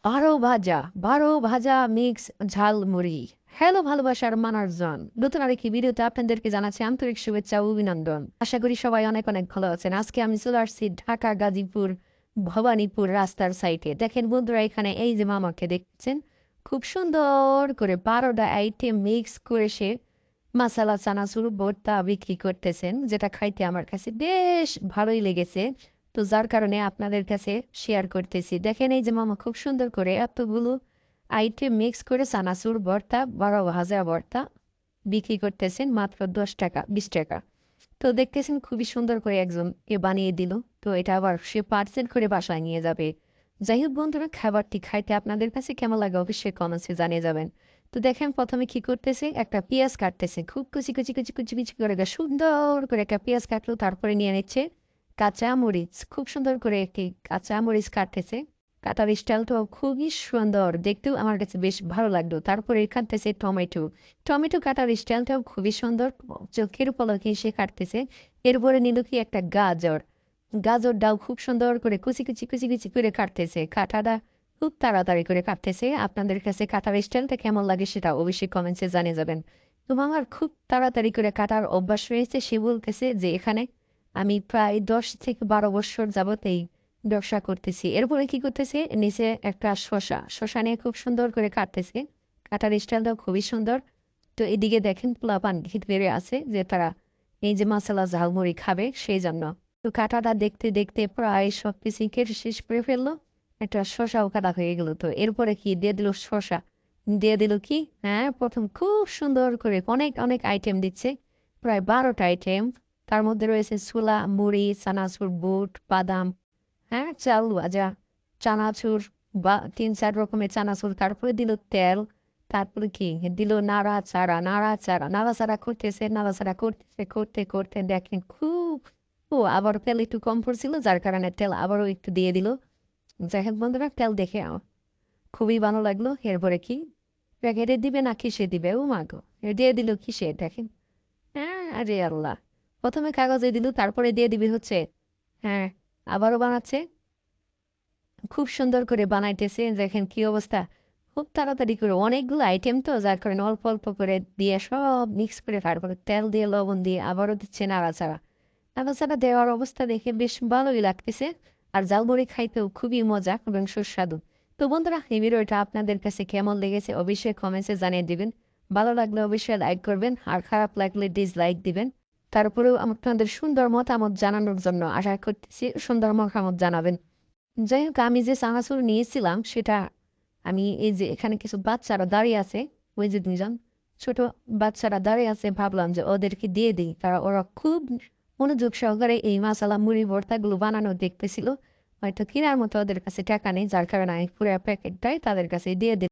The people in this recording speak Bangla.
বারো ভাজা বারো ভাজা মিক্স ঝাল মুড়ি। হ্যালো ভালোবাসার মানুষজন নতুন আরেকটি ভিডিওতে আপনাদেরকে জানাচ্ছি আন্তরিক শুভেচ্ছা অভিনন্দন। আশা করি সবাই অনেক অনেক ভালো আছেন। আজকে আমি চলে আসছি ঢাকা, গাজীপুর, ভবানীপুর রাস্তার সাইটে দেখেন বন্ধুরা, এখানে এই যে মামাকে দেখছেন, খুব সুন্দর করে বারোটা আইটেম মিক্স করে সে মাসালা চানাচুর, ভর্তা বিক্রি করতেছেন, যেটা খাইতে আমার কাছে বেশ ভালোই লেগেছে। তো যার কারণে আপনাদের কাছে শেয়ার করতেছি। দেখেন এই যে মামা খুব সুন্দর করে এতগুলো আইটেম মিক্স করে চানাচুর ভর্তা, বড় ভাজা ভর্তা বিক্রি করতেছেন মাত্র দশ টাকা, বিশ টাকা। তো দেখতেছেন খুবই সুন্দর করে একজন কে বানিয়ে দিল। তো এটা আবার সে পার্সেল করে বাসায় নিয়ে যাবে। যাই হোক বন্ধুরা, খাবারটি খাইতে আপনাদের কাছে কেমন লাগে অবশ্যই কমেন্টসে জানিয়ে যাবেন। তো দেখেন প্রথমে কি করতেছে? একটা পেঁয়াজ কাটতেছে। খুব কুচি কুচি কুচি কুচি কুচি করে সুন্দর করে একটা পেঁয়াজ কাটলো, তারপরে নিয়ে নিচ্ছে কাঁচা মরিচ, খুব সুন্দর করে একটি কাঁচা মরিচ কাটতেছে। কাটার স্টাইলটাও খুবই সুন্দর, দেখতেও আমার কাছে বেশ ভালো লাগল। তারপরে কাটতেছে টমেটো। টমেটো কাটার স্টাইলটাও খুবই সুন্দর, চোখের পলকে সে কাটতেছে। এরপরে নিল কি একটা গাজর। গাজরটাও খুব সুন্দর করে কুচি কুচি কুচি কুচি করে কাটতেছে। কাটাটা খুব তাড়াতাড়ি করে কাটতেছে। আপনাদের কাছে কাটার স্টাইলটা কেমন লাগে সেটা অবশ্যই কমেন্টসে জানিয়ে যাবেন। তো আমার খুব তাড়াতাড়ি করে কাটার অভ্যাস রয়েছে সে বলতেছে যে এখানে আমি প্রায় দশ থেকে বারো বছর যাবতেই ব্যবসা করতেছি। এরপরে কি করতেছে? নিচে একটা শশা শশা নিয়ে খুব সুন্দর করে কাটতেছে। কাটার স্টাইলটাও খুবই সুন্দর। তো এদিকে দেখেন পোলাপান ঘিত বেড়ে আছে যে তারা এই যে মশলা ঝালমুড়ি খাবে সেই জন্য। তো কাটাটা দেখতে দেখতে প্রায় সব কিছু কেটে শেষ করে ফেলল। একটা শশাও কাটা হয়ে গেল। তো এরপরে কি দিয়ে দিল শশা? দিয়ে দিল কি? হ্যাঁ প্রথম খুব সুন্দর করে অনেক অনেক আইটেম দিচ্ছে। প্রায় বারোটা আইটেম তার মধ্যে রয়েছে সুলা, মুড়ি, চানাচুর, বুট, বাদাম হ্যাঁ চাল, ভাজা, চানাচুর বা তিন চার রকমের চানাচুর। তারপরে দিল তেল, তারপরে কি? দিল নাড়া চাড়া নাড়া চাড়া নাড়া চাড়া করতেছে নাড়া চাড়া করতেছে, করতে করতে দেখেন খুব, ও আবার তেল একটু কম পড়ছিল, যার কারণে তেল আবারও একটু দিয়ে দিল। যাই হোক বন্ধুরা, তেল দেখে খুবই ভালো লাগল। এরপরে কি? প্যাকেটে দিবে না, কিসে দিবে? ও মাগো দিয়ে দিল কিসে? দেখেন। হ্যাঁ আরে আল্লাহ। প্রথমে কাগজে দিল, তারপরে দিয়ে দিবি হচ্ছে হ্যাঁ আবারও বানাচ্ছে। খুব সুন্দর করে বানাইতেছে, দেখেন কি অবস্থা। খুব তাড়াতাড়ি করে অনেকগুলো আইটেম তো, যার কারণে অল্প অল্প করে দিয়ে সব মিক্স করে তারপরে তেল দিয়ে, লবণ দিয়ে আবারও দিচ্ছে নাড়াচাড়া। নাড়াচাড়া দেওয়ার অবস্থা দেখে বেশ ভালোই লাগতেছে, আর জালমুড়ি খাইতেও খুবই মজা এবং সুস্বাদু। তো বন্ধুরা, এই ভিডিওটা আপনাদের কাছে কেমন লেগেছে অবশ্যই কমেন্টসে জানিয়ে দিবেন। ভালো লাগলে অবশ্যই লাইক করবেন, আর খারাপ লাগলে ডিসলাইক দিবেন। তারপরেও আপনাদের সুন্দর মতামত জানানোর জন্য আশা করতেছি সুন্দর মতামত জানাবেন। যাই হোক, আমি যে চানাচুর নিয়েছিলাম, সেটা আমি এই যে এখানে কিছু বাচ্চারা দাঁড়িয়ে আছে, ওই যে দুজন ছোট বাচ্চারা দাঁড়িয়ে আছে, ভাবলাম যে ওদেরকে দিয়ে দিই। তারা ওরা খুব মনোযোগ সহকারে এই মশালা মুড়ি ভর্তাগুলো বানানো দেখতেছিল। হয়তো কেনার মতো ওদের কাছে টাকা নেই, যার কারণে আমি পুরো প্যাকেটটাই তাদের কাছে দিয়ে দিই